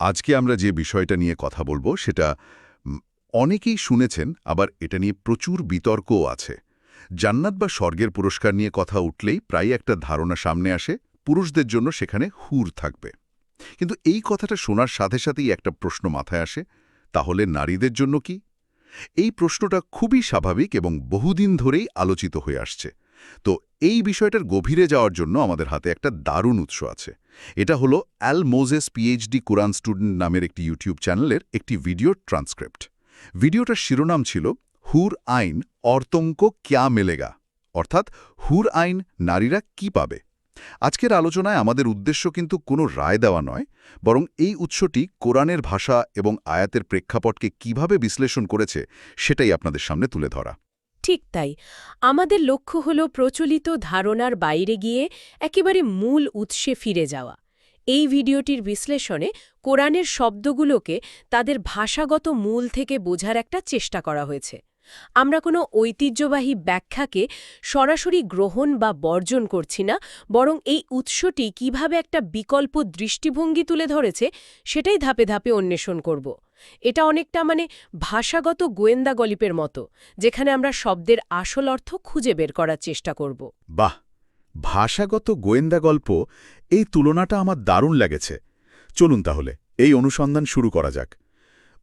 আজকে আমরা যে বিষয়টা নিয়ে কথা বলব সেটা অনেকেই শুনেছেন, আবার এটা নিয়ে প্রচুর বিতর্কও আছে। জান্নাত বা স্বর্গের পুরস্কার নিয়ে কথা উঠলেই প্রায় একটা ধারণা সামনে আসে, পুরুষদের জন্য সেখানে হুর থাকবে। কিন্তু এই কথাটা শোনার সাথে সাথেই একটা প্রশ্ন মাথায় আসে, তাহলে নারীদের জন্য কি? এই প্রশ্নটা খুবই স্বাভাবিক এবং বহুদিন ধরেই আলোচিত হয়ে আসছে। তো এই বিষয়টার গভীরে যাওয়ার জন্য আমাদের হাতে একটা দারুণ উৎস আছে। এটা হলো Al Moses PhD Quran student নামের একটি ইউটিউব চ্যানেলের একটি ভিডিও ট্রান্সক্রিপ্ট। ভিডিওটার শিরোনাম ছিল হুর আইন অর্তঙ্ক ক্যা মেলেগা? অর্থাৎ হুর আইন নারীরা কি পাবে? আজকের আলোচনায় আমাদের উদ্দেশ্য কিন্তু কোনো রায় দেওয়া নয়, বরং এই উৎসটি কোরআনের ভাষা এবং আয়াতের প্রেক্ষাপটকে কীভাবে বিশ্লেষণ করেছে সেটাই আপনাদের সামনে তুলে ধরা। ঠিক তাই। আমাদের লক্ষ্য হল প্রচলিত ধারণার বাইরে গিয়ে একেবারে মূল উৎসে ফিরে যাওয়া। এই ভিডিওটির বিশ্লেষণে কোরআনের শব্দগুলোকে তাদের ভাষাগত মূল থেকে বোঝার একটা চেষ্টা করা হয়েছে। আমরা কোনো ঐতিহ্যবাহী ব্যাখ্যাকে সরাসরি গ্রহণ বা বর্জন করছি না, বরং এই উৎসটি কীভাবে একটা বিকল্প দৃষ্টিভঙ্গি তুলে ধরেছে সেটাই ধাপে ধাপে অন্বেষণ করব। এটা অনেকটা মানে ভাষাগত গোয়েন্দা গল্পের মতো, যেখানে আমরা শব্দের আসল অর্থ খুঁজে বের করার চেষ্টা করব। বাহ! ভাষাগত গোয়েন্দা গল্প এই তুলনাটা আমার দারুণ লেগেছে। চলুন তাহলে, এই অনুসন্ধান শুরু করা যাক।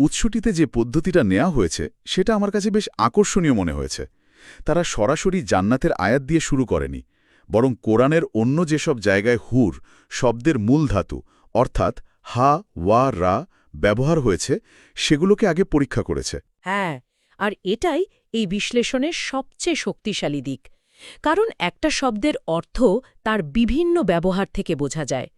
উৎসটিতে যে পদ্ধতিটা নেওয়া হয়েছে, সেটা আমার কাছে বেশ আকর্ষণীয় মনে হয়েছে। তারা সরাসরি জান্নাতের আয়াত দিয়ে শুরু করেনি, বরং কোরআনের অন্য যেসব জায়গায় হুর, শব্দের মূল ধাতু, অর্থাৎ হা, ওয়া, রা ব্যবহার হয়েছে, সেগুলোকে আগে পরীক্ষা করেছে। হ্যাঁ আর এটাই এই বিশ্লেষণের সবচেয়ে শক্তিশালী দিক। কারণ একটা শব্দের অর্থ তার বিভিন্ন ব্যবহার থেকে বোঝা যায়।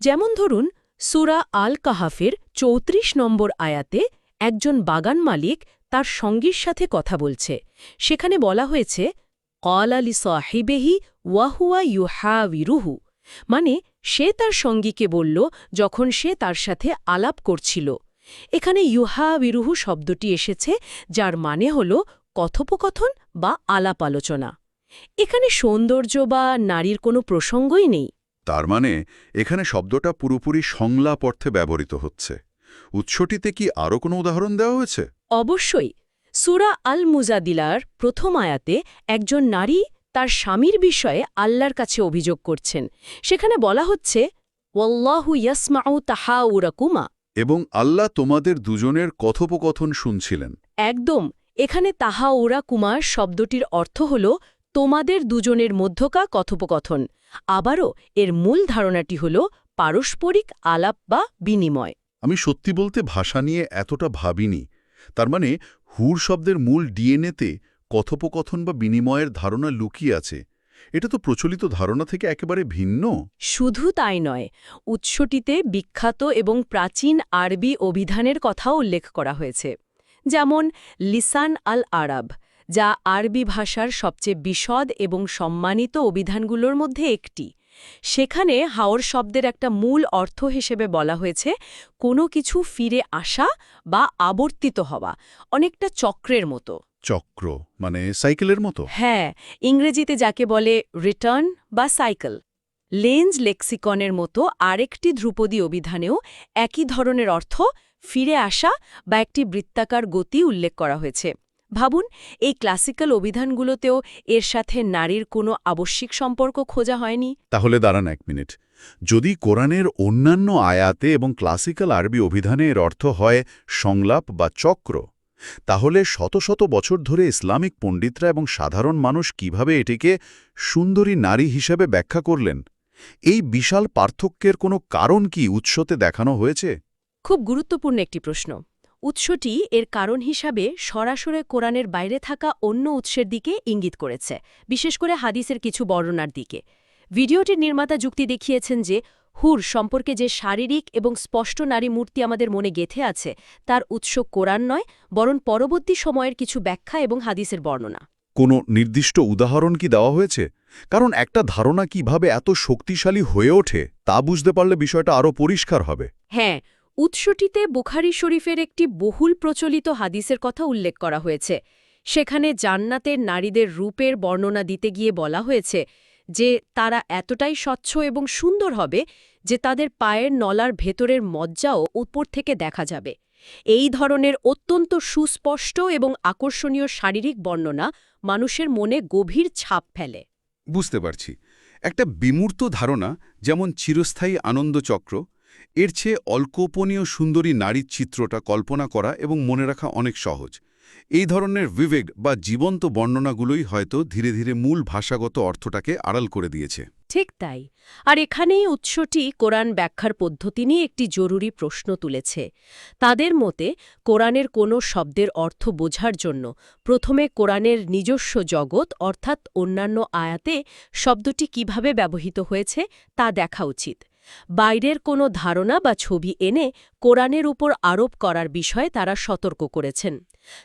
যেমন ধরুন সুরা আল কাহাফের চৌত্রিশ নম্বর আয়াতে একজন বাগান মালিক তার সঙ্গীর সাথে কথা বলছে। সেখানে বলা হয়েছে কল আলি সাহিবেহি ওয়াহুয়া ইউহাবিরুহু মানে সে তার সঙ্গীকে বলল যখন সে তার সাথে আলাপ করছিল। এখানে ইউহাবিরুহু শব্দটি এসেছে, যার মানে হল কথোপকথন বা আলাপ আলোচনা। এখানে সৌন্দর্য বা নারীর কোনো প্রসঙ্গই নেই। তার মানে এখানে শব্দটা পুরোপুরি সংলাপ অর্থে ব্যবহৃত হচ্ছে। উৎসটিতে কি আরও কোনো উদাহরণ দেওয়া হয়েছে? অবশ্যই। সুরা আল মুজাদিলার প্রথম আয়াতে একজন নারী তার স্বামীর বিষয়ে আল্লাহর কাছে অভিযোগ করছেন। সেখানে বলা হচ্ছে ওয়াল্লাহু ইয়াসমাউ তাহা উরাকুমা এবং আল্লাহ তোমাদের দুজনের কথোপকথন শুনছিলেন। একদম। এখানে তাহা ওরা কুমার শব্দটির অর্থ হল তোমাদের দুজনের মধ্যকা কথোপকথন। আবারও এর মূল ধারণাটি হল পারস্পরিক আলাপ বা বিনিময়। আমি সত্যি বলতে ভাষা নিয়ে এতটা ভাবিনি। তার মানে হুর শব্দের মূল ডিএনএতে কথোপকথন বা বিনিময়ের ধারণা লুকিয়ে আছে। এটা তো প্রচলিত ধারণা থেকে একেবারে ভিন্ন। শুধু তাই নয় উৎসটিতে বিখ্যাত এবং প্রাচীন আরবি অভিধানের কথাও উল্লেখ করা হয়েছে। যেমন লিসান আল আরব যা আরবি ভাষার সবচেয়ে বিশদ এবং সম্মানিত অভিধানগুলোর মধ্যে একটি। সেখানে হাওর শব্দের একটা মূল অর্থ হিসেবে বলা হয়েছে কোনো কিছু ফিরে আসা বা আবর্তিত হওয়া অনেকটা চক্রের মতো। চক্র মানে সাইকেলের মতো? হ্যাঁ ইংরেজিতে যাকে বলে রিটার্ন বা সাইকেল। লেন্স লেক্সিকনের মতো আরেকটি ধ্রুপদী অভিধানেও একই ধরনের অর্থ ফিরে আসা বা একটি বৃত্তাকার গতি উল্লেখ করা হয়েছে। ভাবুন এই ক্লাসিক্যাল অভিধানগুলোতেও এর সাথে নারীর কোনো আবশ্যিক সম্পর্ক খোঁজা হয়নি। তাহলে দাঁড়ান এক মিনিট। যদি কোরআনের অন্যান্য আয়াতে এবং ক্লাসিক্যাল আরবি অভিধানে এর অর্থ হয় সংলাপ বা চক্র তাহলে শত শত বছর ধরে ইসলামিক পণ্ডিতরা এবং সাধারণ মানুষ কীভাবে এটিকে সুন্দরী নারী হিসেবে ব্যাখ্যা করলেন? এই বিশাল পার্থক্যের কোনো কারণ কি উৎসতে দেখানো হয়েছে? খুব গুরুত্বপূর্ণ একটি প্রশ্ন। উৎসটি এর কারণ হিসাবে সরাসরি কোরআনের বাইরে থাকা অন্য উৎসের দিকে ইঙ্গিত করেছে বিশেষ করে হাদিসের কিছু বর্ণনার দিকে। ভিডিওটির নির্মাতা যুক্তি দেখিয়েছেন যে হুর সম্পর্কে যে শারীরিক এবং স্পষ্ট নারী মূর্তি আমাদের মনে গেথে আছে তার উৎস কোরআন নয় বরং পরবর্তী সময়ের কিছু ব্যাখ্যা এবং হাদিসের বর্ণনা। কোনো নির্দিষ্ট উদাহরণ কি দেওয়া হয়েছে? কারণ একটা ধারণা কীভাবে এত শক্তিশালী হয়ে ওঠে তা বুঝতে পারলে বিষয়টা আরও পরিষ্কার হবে। হ্যাঁ উৎসটিতে বুখারি শরীফের একটি বহুল প্রচলিত হাদিসের কথা উল্লেখ করা হয়েছে। সেখানে জান্নাতের নারীদের রূপের বর্ণনা দিতে গিয়ে বলা হয়েছে যে, তারা এতটাই স্বচ্ছ এবং সুন্দর হবে যে, তাদের পায়ের নলার ভেতরের মজ্জাও উপর থেকে দেখা যাবে। এই ধরনের অত্যন্ত সুস্পষ্ট এবং আকর্ষণীয় শারীরিক বর্ণনা মানুষের মনে গভীর ছাপ ফেলে। বুঝতে পারছি। একটা বিমূর্ত ধারণা, যেমন চিরস্থায়ী আনন্দচক্র এর চেয়ে অল্পনীয় সুন্দরী নারীর চিত্রটা কল্পনা করা এবং মনে রাখা অনেক সহজ। এই ধরনের বিবেক বা জীবন্ত বর্ণনাগুলোই হয়তো ধীরে ধীরে মূল ভাষাগত অর্থটাকে আড়াল করে দিয়েছে। ঠিক তাই। আর এখানেই উৎসটি কোরআন ব্যাখ্যার পদ্ধতি নিয়ে একটি জরুরি প্রশ্ন তুলেছে। তাদের মতে, কোরআনের কোনো শব্দের অর্থ বোঝার জন্য প্রথমে কোরআনের নিজস্ব জগৎ অর্থাৎ অন্যান্য আয়াতে শব্দটি কীভাবে ব্যবহৃত হয়েছে তা দেখা উচিত। বাইরের কোনো ধারণা বা ছবি এনে কোরআনের উপর আরোপ করার বিষয়ে তারা সতর্ক করেছেন।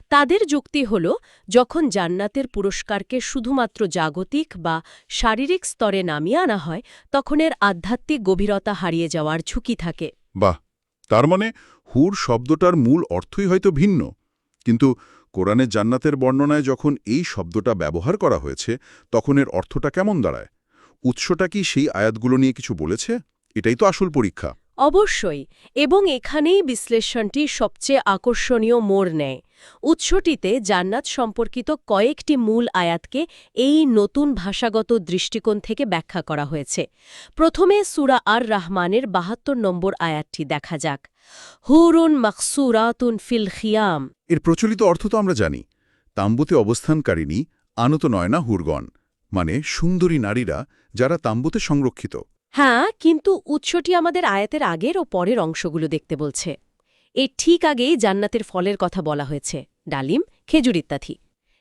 তাদের যুক্তি হল, যখন জান্নাতের পুরস্কারকে শুধুমাত্র জাগতিক বা শারীরিক স্তরে নামিয়ে আনা হয়, তখন এর আধ্যাত্মিক গভীরতা হারিয়ে যাওয়ার ঝুঁকি থাকে। বাহ! তার মানে হুর শব্দটার মূল অর্থই হয়তো ভিন্ন। কিন্তু কোরআনে জান্নাতের বর্ণনায় যখন এই শব্দটা ব্যবহার করা হয়েছে, তখন এর অর্থটা কেমন দাঁড়ায়? উৎসটা কি সেই আয়াতগুলো নিয়ে কিছু বলেছে? এটাই তো আসল পরীক্ষা। অবশ্যই এবং এখানেই বিশ্লেষণটি সবচেয়ে আকর্ষণীয় মোড় নেয়। উৎসটিতে জান্নাত সম্পর্কিত কয়েকটি মূল আয়াতকে এই নতুন ভাষাগত দৃষ্টিকোণ থেকে ব্যাখ্যা করা হয়েছে। প্রথমে সুরা আর রহমানের বাহাত্তর নম্বর আয়াতটি দেখা যাক। হুরুন মাকসুরাতুন ফিল খিয়াম। এর প্রচলিত অর্থ তো আমরা জানি। তাম্বুতে অবস্থানকারিণী আনত নয়না হুরগণ মানে সুন্দরী নারীরা যারা তাম্বুতে সংরক্ষিত। হ্যাঁ কিন্তু উৎসটি আমাদের আয়াতের আগের ও পরের অংশগুলো দেখতে বলছে। এর ঠিক আগেই জান্নাতের ফলের কথা বলা হয়েছে। ডালিম, খেজুর ইত্যাদি।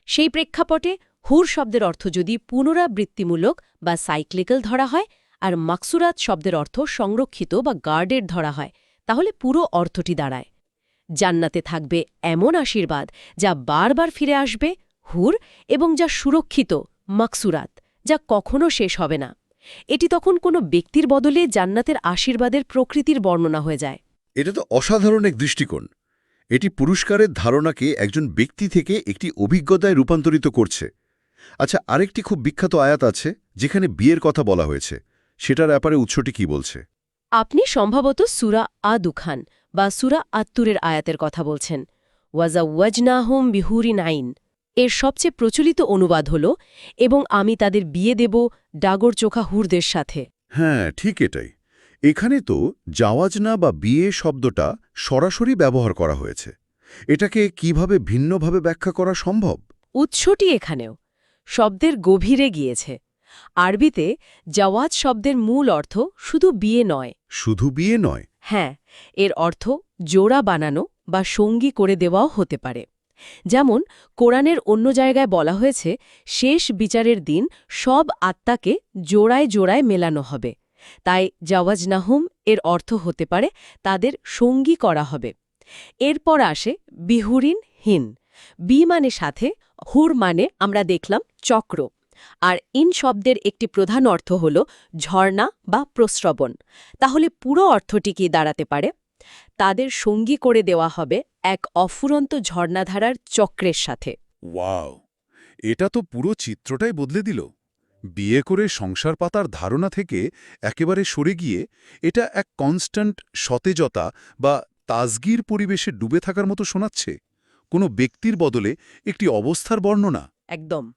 সেই প্রেক্ষাপটে হুর শব্দের অর্থ যদি পুনরাবৃত্তিমূলক বা সাইক্লিক্যাল ধরা হয় আর মাকসুরাত শব্দের অর্থ সংরক্ষিত বা গার্ডের ধরা হয়, তাহলে পুরো অর্থটি দাঁড়ায়। জান্নাতে থাকবে এমন আশীর্বাদ যা বারবার ফিরে আসবে হুর এবং যা সুরক্ষিত মাকসুরাত, যা কখনো শেষ হবে না। এটি তখন কোনো ব্যক্তির বদলে জান্নাতের আশীর্বাদের প্রকৃতির বর্ণনা হয়ে যায়। এটা তো অসাধারণ এক দৃষ্টিকোণ। এটি পুরস্কারের ধারণাকে একজন ব্যক্তি থেকে একটি অভিজ্ঞতায় রূপান্তরিত করছে। আচ্ছা আরেকটি খুব বিখ্যাত আয়াত আছে যেখানে বিয়ের কথা বলা হয়েছে। সেটার ব্যাপারে উৎসটি কি বলছে? আপনি সম্ভবত সুরা আ দুখান বা সুরা আত্তুরের আয়াতের কথা বলছেন। ওয়াজা ওয়াজনাহুম বিহুরিন আইন এর সবচেয়ে প্রচলিত অনুবাদ হল এবং আমি তাদের বিয়ে দেব ডাগর চোখা হুরদের সাথে। হ্যাঁ ঠিক এটাই। এখানে তো যাওয়াজনা বা বিয়ে শব্দটা সরাসরি ব্যবহার করা হয়েছে। এটাকে কীভাবে ভিন্নভাবে ব্যাখ্যা করা সম্ভব? উৎসটি এখানেও শব্দের গভীরে গিয়েছে। আরবিতে জাওয়াজ শব্দের মূল অর্থ শুধু বিয়ে নয়। শুধু বিয়ে নয়? হ্যাঁ এর অর্থ জোড়া বানানো বা সঙ্গী করে দেওয়াও হতে পারে। যেমন কোরআনের অন্য জায়গায় বলা হয়েছে, শেষ বিচারের দিন সব আত্মাকে জোড়ায় জোড়ায় মেলানো হবে। তাই জাওয়াজ নাহুম এর অর্থ হতে পারে তাদের সঙ্গী করা হবে। এরপর আসে বিহুরিন হিন। বি মানে সাথে, হুর মানে আমরা দেখলাম চক্র। আর ইন শব্দের একটি প্রধান অর্থ হল ঝর্ণা বা প্রস্রবণ। তাহলে পুরো অর্থটি কি দাঁড়াতে পারে? তাদের সঙ্গী করে দেওয়া হবে এক অফুরন্ত ঝর্ণাধারার চক্রের সাথে। ওয়াও এটা তো পুরো চিত্রটাই বদলে দিল। বিয়ে করে সংসার পাতার ধারণা থেকে একেবারে সরে গিয়ে এটা এক কনস্ট্যান্ট সতেজতা বা তাজগির পরিবেশে ডুবে থাকার মতো শোনাচ্ছে। কোনো ব্যক্তির বদলে একটি অবস্থার বর্ণনা। একদম।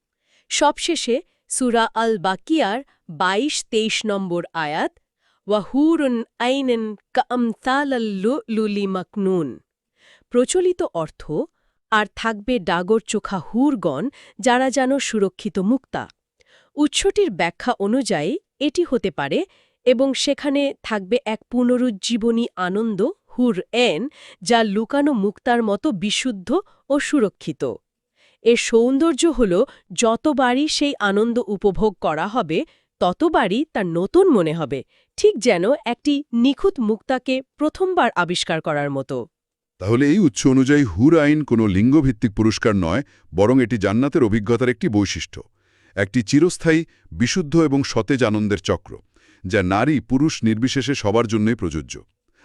সবশেষে সুরা আল বাকিয়ার বাইশ তেইশ নম্বর আয়াত ওয়াহুরুন আইনেন কামতালি মকনুন। প্রচলিত অর্থ, আর থাকবে ডাগর চোখা হুরগণ যারা যেন সুরক্ষিত মুক্তা। উৎসটির ব্যাখ্যা অনুযায়ী এটি হতে পারে এবং সেখানে থাকবে এক পুনরুজ্জীবনী আনন্দ, হুর এন, যা লুকানো মুক্তার মতো বিশুদ্ধ ও সুরক্ষিত। এর সৌন্দর্য হল, যতবারই সেই আনন্দ উপভোগ করা হবে, ততবারই তার নতুন মনে হবে, ঠিক যেন একটি নিখুঁত মুক্তাকে প্রথমবার আবিষ্কার করার মতো। তাহলে এই উৎস অনুযায়ী হুর আইন কোনো লিঙ্গভিত্তিক পুরস্কার নয়, বরং এটি জান্নাতের অভিজ্ঞতার একটি বৈশিষ্ট্য। একটি চিরস্থায়ী, বিশুদ্ধ এবং সতেজ আনন্দের চক্র, যা নারী, পুরুষ নির্বিশেষে সবার জন্যই প্রযোজ্য।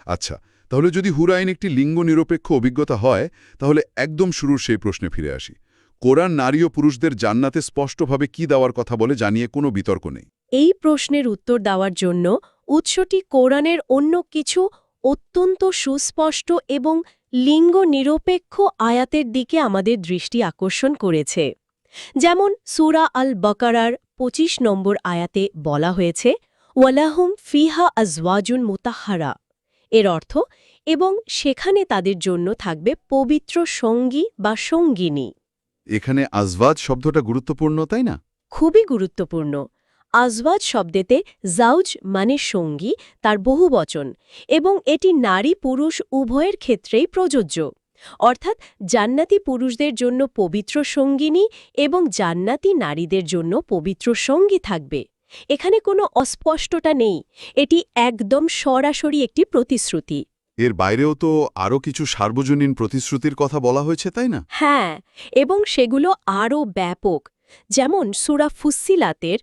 আচ্ছা তাহলে যদি হুর আইন একটি লিঙ্গ নিরপেক্ষ অভিজ্ঞতা হয়, তাহলে একদম শুরুর সেই প্রশ্নে ফিরে আসি। কোরআন নারী ও পুরুষদের জান্নাতে স্পষ্টভাবে কি দেওয়ার কথা বলে জানিয়ে কোনো বিতর্ক নেই। এই প্রশ্নের উত্তর দেওয়ার জন্য উৎসটি কোরআনের অন্য কিছু অত্যন্ত সুস্পষ্ট এবং লিঙ্গ নিরপেক্ষ আয়াতের দিকে আমাদের দৃষ্টি আকর্ষণ করেছে। যেমন সুরা আল বকারার ২৫ নম্বর আয়াতে বলা হয়েছে ওয়ালাহুম ফিহা আজওয়াজুন মুতাহারা এর অর্থ এবং সেখানে তাদের জন্য থাকবে পবিত্র সঙ্গী বা সঙ্গিনী। এখানে আজওয়াজ শব্দটা গুরুত্বপূর্ণ তাই না? খুবই গুরুত্বপূর্ণ। আজওয়াজ শব্দেতে জাউজ মানে সঙ্গী তার বহুবচন এবং এটি নারী পুরুষ উভয়ের ক্ষেত্রেই প্রযোজ্য। অর্থাৎ জান্নাতি পুরুষদের জন্য পবিত্র সঙ্গিনী এবং জান্নাতি নারীদের জন্য পবিত্র সঙ্গী থাকবে। এখানে কোনো অস্পষ্টতা নেই এটি একদম সরাসরি একটি প্রতিশ্রুতি। এর বাইরেও তো আরও কিছু সার্বজনীন প্রতিশ্রুতির কথা বলা হয়েছে তাই না? হ্যাঁ এবং সেগুলো আরও ব্যাপক। যেমন সুরা ফুসিলাতের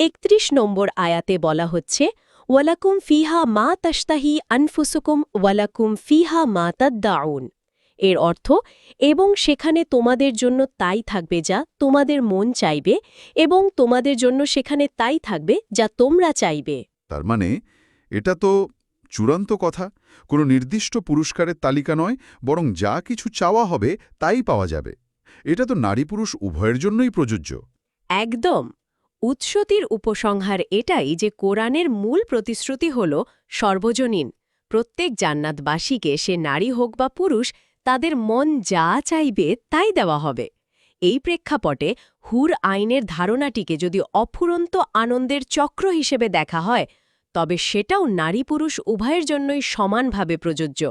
একত্রিশ নম্বর আয়াতে বলা হচ্ছে ওয়ালাকুম ফিহা মা তাস্তাহি আনফুসুকুম ওয়ালাকুম ফিহা মা তাদ্দাউন। এর অর্থ এবং সেখানে তোমাদের জন্য তাই থাকবে যা তোমাদের মন চাইবে এবং তোমাদের জন্য সেখানে তাই থাকবে যা তোমরা চাইবে। তার মানে এটা তো চূড়ান্ত কথা। কোনো নির্দিষ্ট পুরস্কারের তালিকা নয় বরং যা কিছু চাওয়া হবে তাই পাওয়া যাবে। এটা তো নারী পুরুষ উভয়ের জন্যই প্রযোজ্য। একদম। উৎসতির উপসংহার এটাই যে কোরআনের মূল প্রতিশ্রুতি হল সর্বজনীন। প্রত্যেক জান্নাতবাসীকে সে নারী হোক বা পুরুষ, তাদের মন যা চাইবে তাই দেওয়া হবে। এই প্রেক্ষাপটে হুর আইনের ধারণাটিকে যদি অফুরন্ত আনন্দের চক্র হিসেবে দেখা হয়, তবে সেটাও নারী পুরুষ উভয়ের জন্যই সমানভাবে প্রযোজ্য।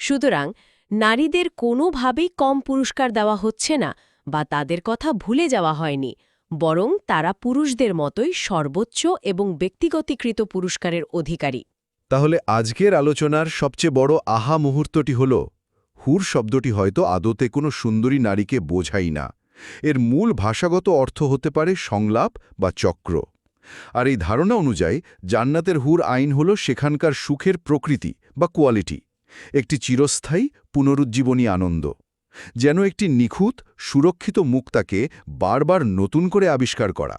সুতরাং নারীদের কোনোভাবেই কম পুরস্কার দেওয়া হচ্ছে না বা তাদের কথা ভুলে যাওয়া হয়নি। বরং তারা পুরুষদের মতোই সর্বোচ্চ এবং ব্যক্তিগতীকৃত পুরস্কারের অধিকারী। তাহলে আজকের আলোচনার সবচেয়ে বড় আহা মুহূর্তটি হল, হুর শব্দটি হয়তো আদতে কোনো সুন্দরী নারীকে বোঝাই না। এর মূল ভাষাগত অর্থ হতে পারে সংলাপ বা চক্র। আর এই ধারণা অনুযায়ী, জান্নাতের হুর আইন হল সেখানকার সুখের প্রকৃতি বা কোয়ালিটি, একটি চিরস্থায়ী পুনরুজ্জীবনী আনন্দ। যেন একটি নিখুঁত সুরক্ষিত মুক্তাকে বারবার নতুন করে আবিষ্কার করা।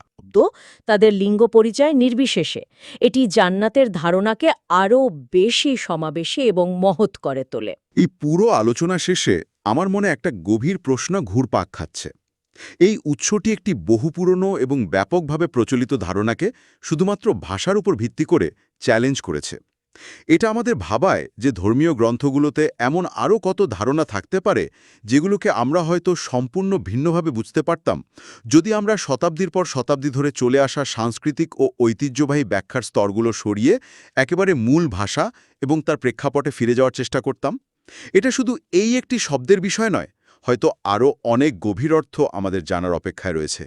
তাদের লিঙ্গ পরিচয় নির্বিশেষে। এটি জান্নাতের ধারণাকে আরও বেশি সমাবেশী এবং মহৎ করে তোলে। এই পুরো আলোচনা শেষে আমার মনে একটা গভীর প্রশ্ন ঘুরপাক খাচ্ছে। এই উৎসটি একটি বহু পুরনো এবং ব্যাপকভাবে প্রচলিত ধারণাকে শুধুমাত্র ভাষার উপর ভিত্তি করে চ্যালেঞ্জ করেছে। এটা আমাদের ভাবায় যে ধর্মীয় গ্রন্থগুলোতে এমন আরও কত ধারণা থাকতে পারে, যেগুলোকে আমরা হয়তো সম্পূর্ণ ভিন্নভাবে বুঝতে পারতাম, যদি আমরা শতাব্দীর পর শতাব্দী ধরে চলে আসা সাংস্কৃতিক ও ঐতিহ্যবাহী ব্যাখ্যার স্তরগুলো সরিয়ে একেবারে মূল ভাষা এবং তার প্রেক্ষাপটে ফিরে যাওয়ার চেষ্টা করতাম। এটা শুধু এই একটি শব্দের বিষয় নয়, হয়তো আরও অনেক গভীর অর্থ আমাদের জানার অপেক্ষায় রয়েছে।